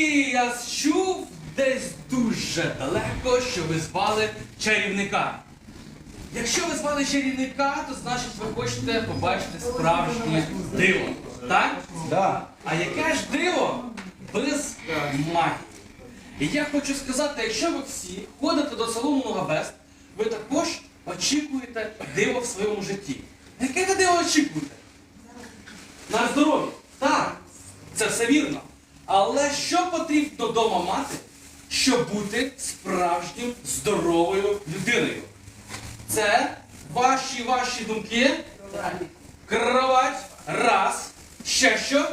Я чув десь дуже далеко, що ви звали чарівника. Якщо ви звали чарівника, то значить ви хочете побачити справжнє диво. Так? Да. А яке ж диво без магії? І я хочу сказати, якщо ви всі ходите до салону Ногабест, ви також очікуєте диво в своєму житті. Яке ви диво очікуєте? На здоров'я. Так, це все вірно. Але що потрібно вдома мати, щоб бути справжнім здоровою людиною? Це ваші ваші думки. Кровать. Раз. Ще що?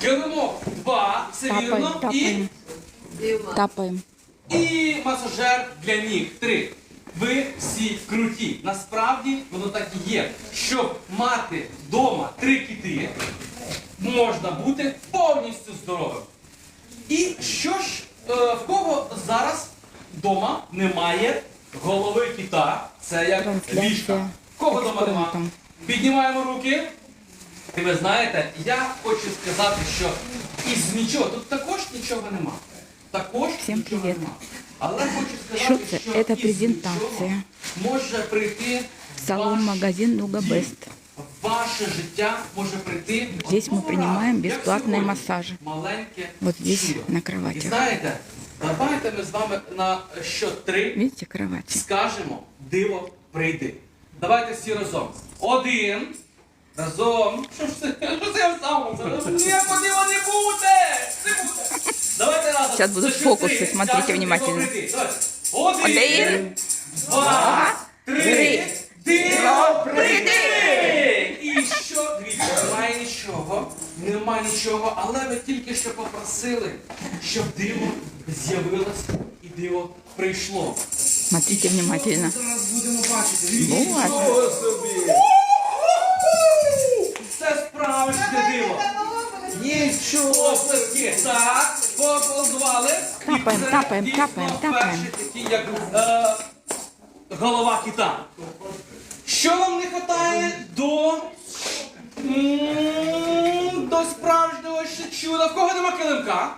Килимок. Два. Все вірно. І, тапаємо. Тапаємо. і масажер для ніг. Три. Ви всі круті. Насправді воно так і є. Щоб мати вдома три кіти, можна бути повністю здоровим. І що ж, е, в кого зараз вдома немає голови кита? Це як ліжка. В Кого вдома немає? Піднімаємо руки. І ви знаєте, я хочу сказати, що із нічого, тут також нічого нема. Також Всім нічого привіт. нема. Але хочу Що сказати, це? що Це із презентація. нічого може прийти Салон, ваш магазин Нуга. Бест. Ваше життя може прийти. Здесь мы принимаем бесплатные массажи. Маленьке Вот здесь, чудо. на І кроватях. знаєте, давайте ми з вами на що три Видите, кровати? скажемо диво прийди. Давайте всі разом. Один. Разом. Що ж це? Що це я сам? Ніякого дива не буде! Не буде! Давайте разом. Щас будуть фокуси, смотрите Скажемо, внимательно. прийди. Давайте. Один. Один, Два. Нема нічого, але ви тільки що попросили, щоб диво з'явилось і диво прийшло. Смотрите внимательно. Зараз будемо бачити. Дивіться. Вот. Собі. Це справжнє диво. Нічого. Оплески. Так, поаплодували. Тапаємо, тапаємо, тапаємо, тапаємо. перший такий, як е, голова кита. Що вам не вистачає до, м, до справжнього ще чуда? В кого нема килимка?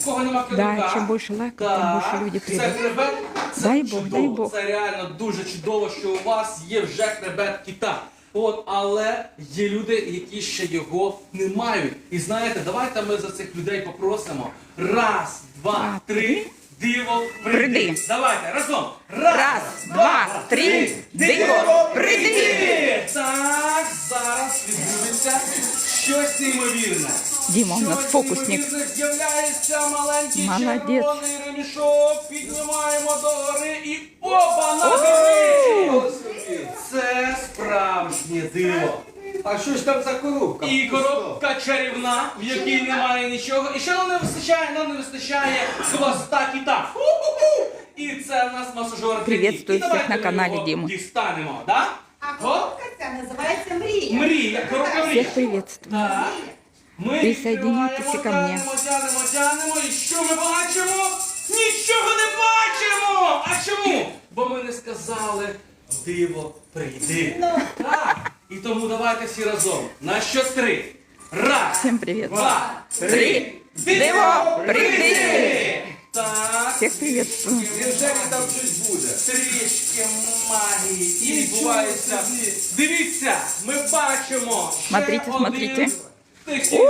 В кого нема килимка? Да, чем больше лайков, тем больше люди Це придут. хребет, це Дай Бог, чудово. дай Бог. Це реально дуже чудово, що у вас є вже хребет кита. От, але є люди, які ще його не мають. І знаєте, давайте ми за цих людей попросимо. Раз, два, три. Диво прийди. Прийди. Давайте разом. Раз, два, три. Диво прийди. Так, зараз відбудеться щось неймовірне. Дима у нас фокусник. З'являється маленький Молодець. червоний ремішок, піднімаємо до гори і опа на гори! Це справжнє диво. А що ж там за коробка? І коробка чарівна, в якій немає нічого. І що нам не вистачає? Нам не вистачає хвоста кита. Ху-ху-ху! І це в нас масажер. І давайте всіх на каналі Діму. Дістанемо, да? А Ця називається мрія. Мрія, коробка. Всех приветствую. Так. Ми Присоединяйтесь відкриваємо, ко мне. тянемо, тянемо, тянемо. І що ми бачимо? Нічого не бачимо! А чому? Бо ми не сказали диво прийди. Ну. Так. І тому давайте всі разом. На що три? Раз, Всем привет. два, три. Диво прийди! Так. Всех приветствую. Невже там щось буде? Трішки магії і відбувається. Дивіться, ми бачимо. ще Смотрите, один смотрите. У!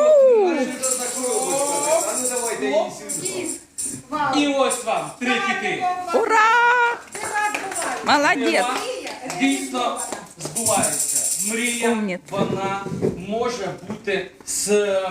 А ну давайте її. І ось вам три кити. Ура! Молодец! Дійсно збувається. Мрія, Умніця. вона може бути с-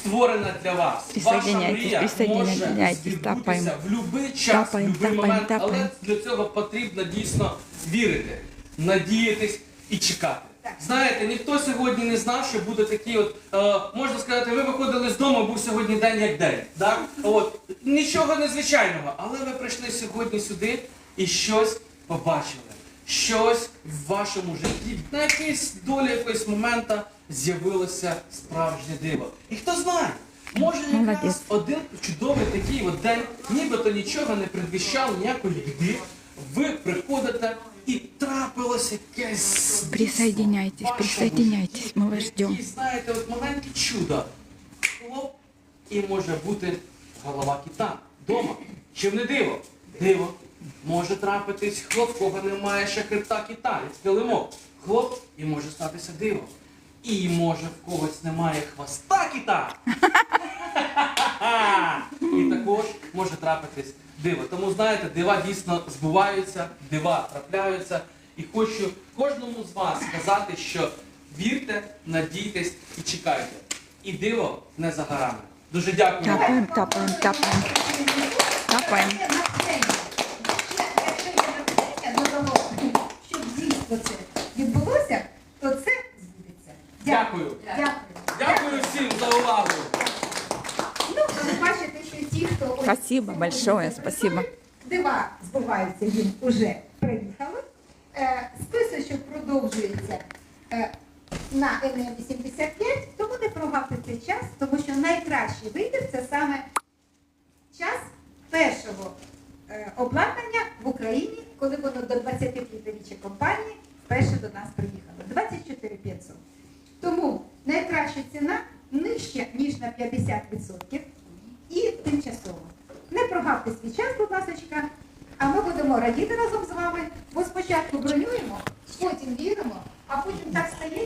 створена для вас. Ваша Присоединяйтесь, мрія присоединяйтесь, може тапаємо. в будь-який час, Тапаємо, в будь-який тапаємо, момент, але для цього потрібно дійсно вірити, надіятись і чекати. Знаєте, ніхто сьогодні не знав, що буде такий от, е, можна сказати, ви виходили з дому, був сьогодні день як день. Так? От, нічого незвичайного, але ви прийшли сьогодні сюди і щось побачили. Щось в вашому житті, на якійсь долі якогось моменту з'явилося справжнє диво. І хто знає, може якраз один чудовий такий от день, нібито нічого не предвіщало, ніякої біди. Ви приходите і трапилося якесь Присоединяйтесь, присоединяйтесь, мы вас ждем. якесь, знаєте, от маленьке чудо. Хлоп, і може бути голова кита вдома. Чим не диво? Диво. Може трапитись хлоп, кого немає ще хребта кита, як килимок. Хлоп і може статися диво. І може в когось немає хвоста кита. І також може трапитись диво. Тому знаєте, дива дійсно збуваються, дива трапляються. І хочу кожному з вас сказати, що вірте, надійтесь і чекайте. І диво не за горами. Дуже дякую. Тапаємо, тапаємо, тапаємо. Тапаємо. Це натхнення. Ще, Якщо є натхнення додало, щоб дійсно це відбулося, то це збудеться. Дякую. Дякую. Дякую всім за увагу. Ну, ви бачите, що ті, хто Спасибо большое, спасибо. дива збуваються, їм уже приїхали. Е, списочок продовжується е, на НМ-85, тому не прогавте час, тому що найкращий вибір це саме час першого е, обладнання в Україні, коли воно до 25-річчя компанії вперше до нас на 50% і тимчасово. Не прогавте свій час, будь ласка, а ми будемо радіти разом з вами, бо спочатку бронюємо, потім віримо, а потім так стається.